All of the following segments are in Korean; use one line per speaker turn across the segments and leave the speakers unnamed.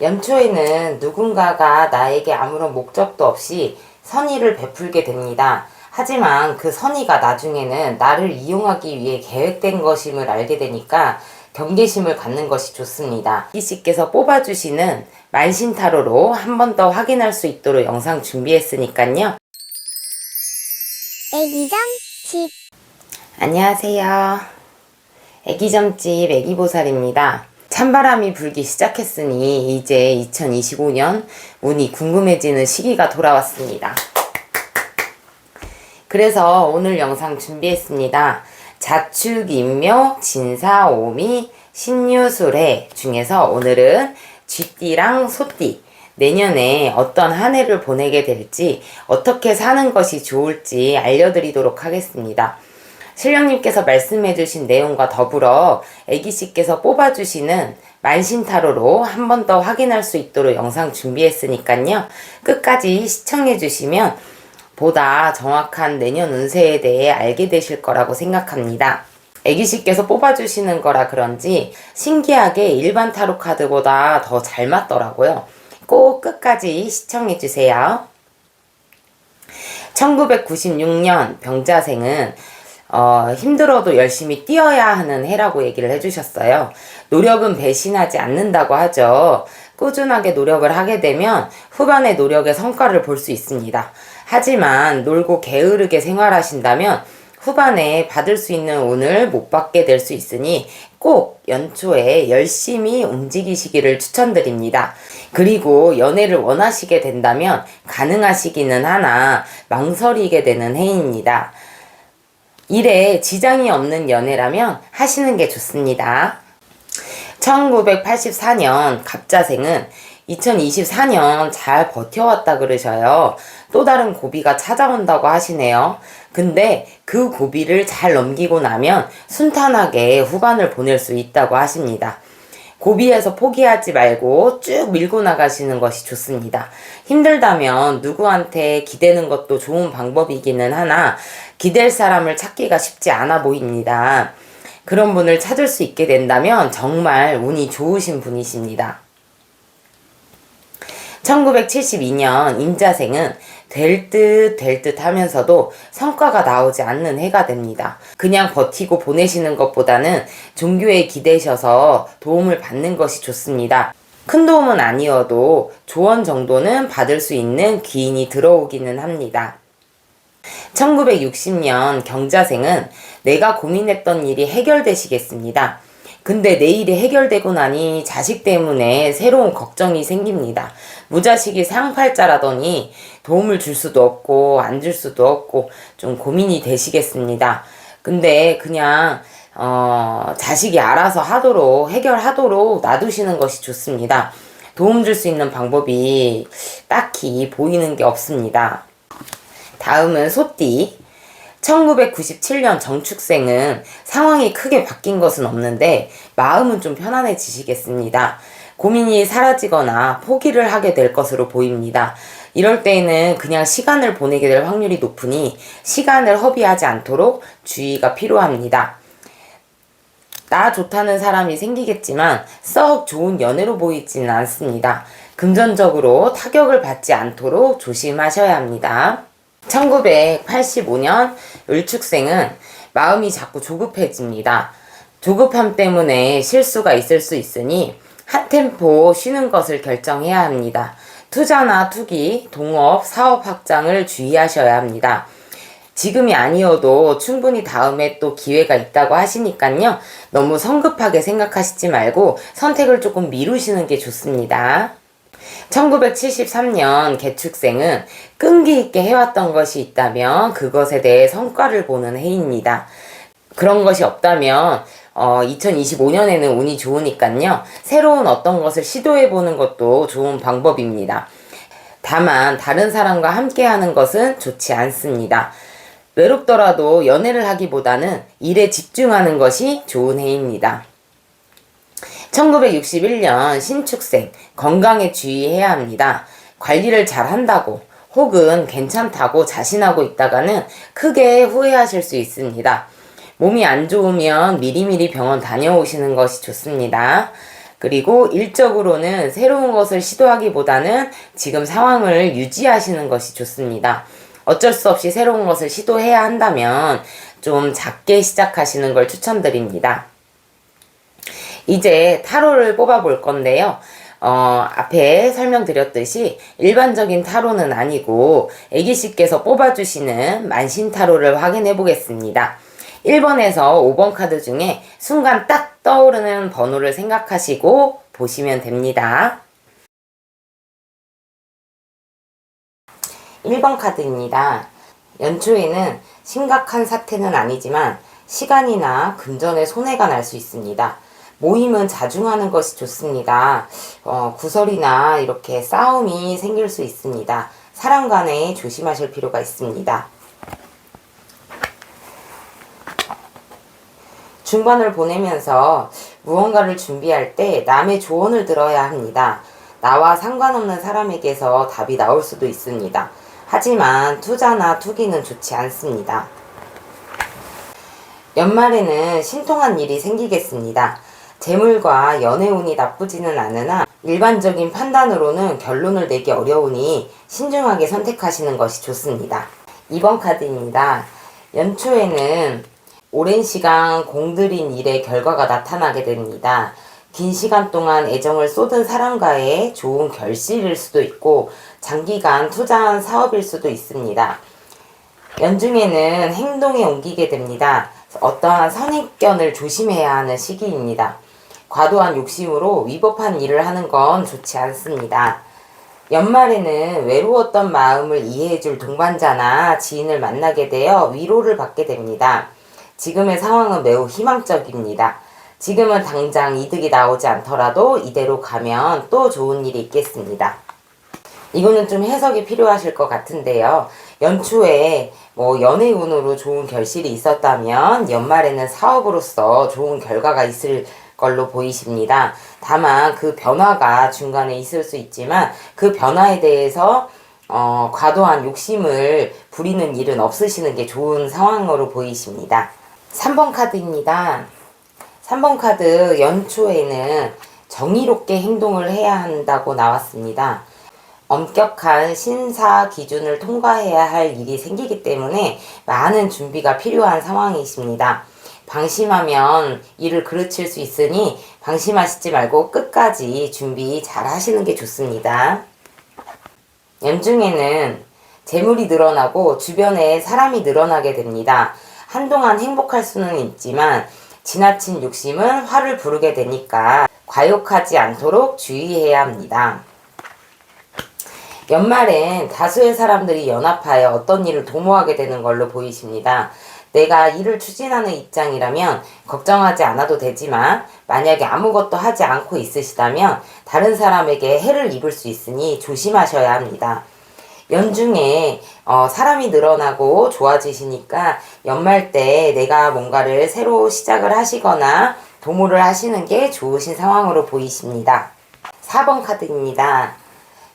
연초에는 누군가가 나에게 아무런 목적도 없이 선의를 베풀게 됩니다. 하지만 그 선의가 나중에는 나를 이용하기 위해 계획된 것임을 알게 되니까 경계심을 갖는 것이 좋습니다. 이 씨께서 뽑아주시는 만신타로로 한 번 더 확인할 수 있도록 영상 준비했으니까요.
애기장 집
안녕하세요. 애기점집 애기보살입니다. 찬바람이 불기 시작했으니 이제 2025년 운이 궁금해지는 시기가 돌아왔습니다. 그래서 오늘 영상 준비했습니다. 자축, 인묘, 진사, 오미, 신유술해 중에서 오늘은 쥐띠랑 소띠 내년에 어떤 한 해를 보내게 될지 어떻게 사는 것이 좋을지 알려드리도록 하겠습니다. 신령님께서 말씀해주신 내용과 더불어 애기씨께서 뽑아주시는 만신타로로 한 번 더 확인할 수 있도록 영상 준비했으니까요. 끝까지 시청해주시면 보다 정확한 내년 운세에 대해 알게 되실 거라고 생각합니다. 애기씨께서 뽑아주시는 거라 그런지 신기하게 일반 타로 카드보다 더 잘 맞더라고요. 꼭 끝까지 시청해주세요. 1996년 병자생은 어, 힘들어도 열심히 뛰어야 하는 해라고 얘기를 해주셨어요. 노력은 배신하지 않는다고 하죠. 꾸준하게 노력을 하게 되면 후반의 노력의 성과를 볼 수 있습니다. 하지만 놀고 게으르게 생활하신다면 후반에 받을 수 있는 운을 못 받게 될 수 있으니 꼭 연초에 열심히 움직이시기를 추천드립니다. 그리고 연애를 원하시게 된다면 가능하시기는 하나 망설이게 되는 해입니다. 일에 지장이 없는 연애라면 하시는 게 좋습니다. 1984년 갑자생은 2024년 잘 버텨왔다 그러셔요. 또 다른 고비가 찾아온다고 하시네요. 근데 그 고비를 잘 넘기고 나면 순탄하게 후반을 보낼 수 있다고 하십니다. 고비에서 포기하지 말고 쭉 밀고 나가시는 것이 좋습니다. 힘들다면 누구한테 기대는 것도 좋은 방법이기는 하나 기댈 사람을 찾기가 쉽지 않아 보입니다. 그런 분을 찾을 수 있게 된다면 정말 운이 좋으신 분이십니다. 1972년 임자생은 될 듯 될 듯 하면서도 성과가 나오지 않는 해가 됩니다. 그냥 버티고 보내시는 것보다는 종교에 기대셔서 도움을 받는 것이 좋습니다. 큰 도움은 아니어도 조언 정도는 받을 수 있는 기인이 들어오기는 합니다. 1960년 경자생은 내가 고민했던 일이 해결되시겠습니다. 근데 내일이 해결되고 나니 자식 때문에 새로운 걱정이 생깁니다. 무자식이 상팔자라더니 도움을 줄 수도 없고 안 줄 수도 없고 좀 고민이 되시겠습니다. 근데 그냥 어, 자식이 알아서 하도록 해결하도록 놔두시는 것이 좋습니다. 도움 줄 수 있는 방법이 딱히 보이는 게 없습니다. 다음은 소띠. 1997년 정축생은 상황이 크게 바뀐 것은 없는데 마음은 좀 편안해지시겠습니다. 고민이 사라지거나 포기를 하게 될 것으로 보입니다. 이럴 때에는 그냥 시간을 보내게 될 확률이 높으니 시간을 허비하지 않도록 주의가 필요합니다. 나 좋다는 사람이 생기겠지만 썩 좋은 연애로 보이지는 않습니다. 금전적으로 타격을 받지 않도록 조심하셔야 합니다. 1985년 을축생은 마음이 자꾸 조급해집니다. 조급함 때문에 실수가 있을 수 있으니 한 템포 쉬는 것을 결정해야 합니다. 투자나 투기, 동업, 사업 확장을 주의하셔야 합니다. 지금이 아니어도 충분히 다음에 또 기회가 있다고 하시니까요. 너무 성급하게 생각하시지 말고 선택을 조금 미루시는 게 좋습니다. 1973년 개축생은 끈기 있게 해왔던 것이 있다면 그것에 대해 성과를 보는 해입니다. 그런 것이 없다면 어, 2025년에는 운이 좋으니까요. 새로운 어떤 것을 시도해 보는 것도 좋은 방법입니다. 다만 다른 사람과 함께 하는 것은 좋지 않습니다. 외롭더라도 연애를 하기보다는 일에 집중하는 것이 좋은 해입니다. 1961년 신축생 건강에 주의해야 합니다. 관리를 잘 한다고 혹은 괜찮다고 자신하고 있다가는 크게 후회하실 수 있습니다. 몸이 안 좋으면 미리미리 병원 다녀오시는 것이 좋습니다. 그리고 일적으로는 새로운 것을 시도하기보다는 지금 상황을 유지하시는 것이 좋습니다. 어쩔 수 없이 새로운 것을 시도해야 한다면 좀 작게 시작하시는 걸 추천드립니다. 이제 타로를 뽑아 볼 건데요. 어, 앞에 설명드렸듯이 일반적인 타로는 아니고 애기씨께서 뽑아주시는 만신 타로를 확인해 보겠습니다. 1번에서 5번 카드 중에 순간 딱 떠오르는 번호를 생각하시고 보시면 됩니다. 1번 카드입니다. 연초에는 심각한 사태는 아니지만 시간이나 금전에 손해가 날 수 있습니다. 모임은 자중하는 것이 좋습니다. 어, 구설이나 이렇게 싸움이 생길 수 있습니다. 사람 간에 조심하실 필요가 있습니다. 중반을 보내면서 무언가를 준비할 때 남의 조언을 들어야 합니다. 나와 상관없는 사람에게서 답이 나올 수도 있습니다. 하지만 투자나 투기는 좋지 않습니다. 연말에는 신통한 일이 생기겠습니다. 재물과 연애운이 나쁘지는 않으나 일반적인 판단으로는 결론을 내기 어려우니 신중하게 선택하시는 것이 좋습니다. 2번 카드입니다. 연초에는 오랜 시간 공들인 일의 결과가 나타나게 됩니다. 긴 시간 동안 애정을 쏟은 사람과의 좋은 결실일 수도 있고 장기간 투자한 사업일 수도 있습니다. 연중에는 행동에 옮기게 됩니다. 어떠한 선입견을 조심해야 하는 시기입니다. 과도한 욕심으로 위법한 일을 하는 건 좋지 않습니다. 연말에는 외로웠던 마음을 이해해줄 동반자나 지인을 만나게 되어 위로를 받게 됩니다. 지금의 상황은 매우 희망적입니다. 지금은 당장 이득이 나오지 않더라도 이대로 가면 또 좋은 일이 있겠습니다. 이거는 좀 해석이 필요하실 것 같은데요. 연초에 뭐 연애운으로 좋은 결실이 있었다면 연말에는 사업으로서 좋은 결과가 있을 걸로 보이십니다. 다만 그 변화가 중간에 있을 수 있지만 그 변화에 대해서 어, 과도한 욕심을 부리는 일은 없으시는 게 좋은 상황으로 보이십니다. 3번 카드입니다. 3번 카드 연초에는 정의롭게 행동을 해야 한다고 나왔습니다. 엄격한 신사 기준을 통과해야 할 일이 생기기 때문에 많은 준비가 필요한 상황이십니다. 방심하면 일을 그르칠 수 있으니 방심하시지 말고 끝까지 준비 잘 하시는 게 좋습니다. 연중에는 재물이 늘어나고 주변에 사람이 늘어나게 됩니다. 한동안 행복할 수는 있지만 지나친 욕심은 화를 부르게 되니까 과욕하지 않도록 주의해야 합니다. 연말엔 다수의 사람들이 연합하여 어떤 일을 도모하게 되는 걸로 보이십니다. 내가 일을 추진하는 입장이라면 걱정하지 않아도 되지만 만약에 아무것도 하지 않고 있으시다면 다른 사람에게 해를 입을 수 있으니 조심하셔야 합니다. 연중에 어, 사람이 늘어나고 좋아지시니까 연말 때 내가 뭔가를 새로 시작을 하시거나 도모를 하시는 게 좋으신 상황으로 보이십니다. 4번 카드입니다.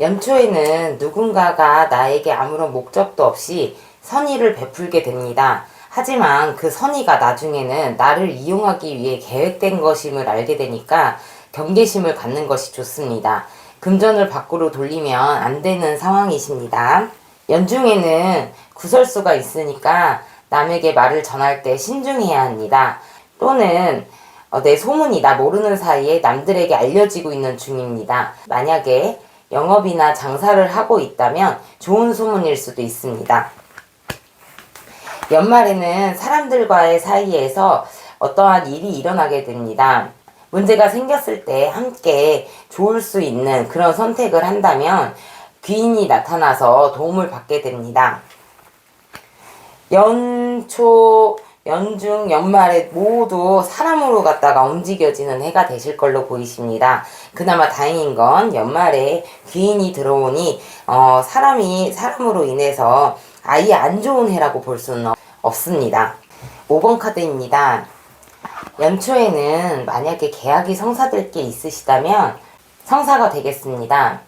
연초에는 누군가가 나에게 아무런 목적도 없이 선의를 베풀게 됩니다. 하지만 그 선의가 나중에는 나를 이용하기 위해 계획된 것임을 알게 되니까 경계심을 갖는 것이 좋습니다. 금전을 밖으로 돌리면 안 되는 상황이십니다. 연중에는 구설수가 있으니까 남에게 말을 전할 때 신중해야 합니다. 또는 어, 내 소문이 나 모르는 사이에 남들에게 알려지고 있는 중입니다. 만약에 영업이나 장사를 하고 있다면 좋은 소문일 수도 있습니다. 연말에는 사람들과의 사이에서 어떠한 일이 일어나게 됩니다. 문제가 생겼을 때 함께 좋을 수 있는 그런 선택을 한다면 귀인이 나타나서 도움을 받게 됩니다. 연초, 연중, 연말에 모두 사람으로 갔다가 움직여지는 해가 되실 걸로 보이십니다. 그나마 다행인 건 연말에 귀인이 들어오니 어, 사람이 사람으로 인해서 아예 안 좋은 해라고 볼 수는 없습니다. 5번 카드입니다. 연초에는 만약에 계약이 성사될 게 있으시다면 성사가 되겠습니다.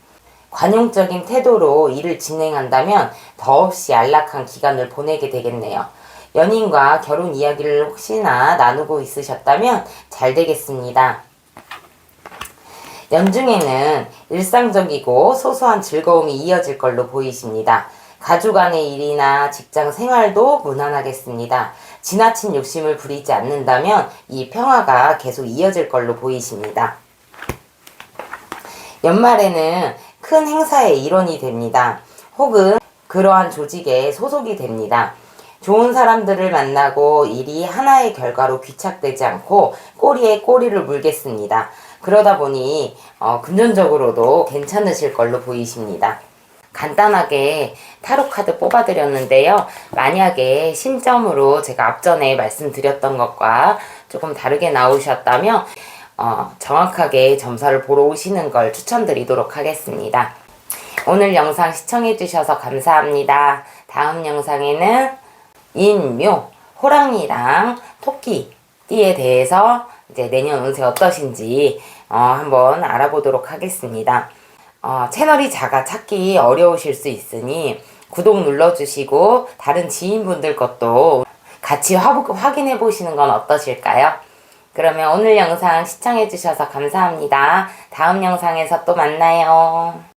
관용적인 태도로 일을 진행한다면 더없이 안락한 기간을 보내게 되겠네요. 연인과 결혼 이야기를 혹시나 나누고 있으셨다면 잘 되겠습니다. 연중에는 일상적이고 소소한 즐거움이 이어질 걸로 보이십니다. 가족 간의 일이나 직장 생활도 무난하겠습니다. 지나친 욕심을 부리지 않는다면 이 평화가 계속 이어질 걸로 보이십니다. 연말에는 큰 행사의 일원이 됩니다. 혹은 그러한 조직에 소속이 됩니다. 좋은 사람들을 만나고 일이 하나의 결과로 귀착되지 않고 꼬리에 꼬리를 물겠습니다. 그러다 보니 어, 금전적으로도 괜찮으실 걸로 보이십니다. 간단하게 타로 카드 뽑아드렸는데요. 만약에 신점으로 제가 앞전에 말씀드렸던 것과 조금 다르게 나오셨다면 어, 정확하게 점사를 보러 오시는 걸 추천드리도록 하겠습니다. 오늘 영상 시청해주셔서 감사합니다. 다음 영상에는 인묘, 호랑이랑 토끼띠에 대해서 이제 내년 운세 어떠신지 어, 한번 알아보도록 하겠습니다. 어, 채널이 작아 찾기 어려우실 수 있으니 구독 눌러주시고 다른 지인분들 것도 같이 화, 확인해 보시는 건 어떠실까요? 그러면 오늘 영상 시청해 주셔서 감사합니다. 다음 영상에서 또 만나요.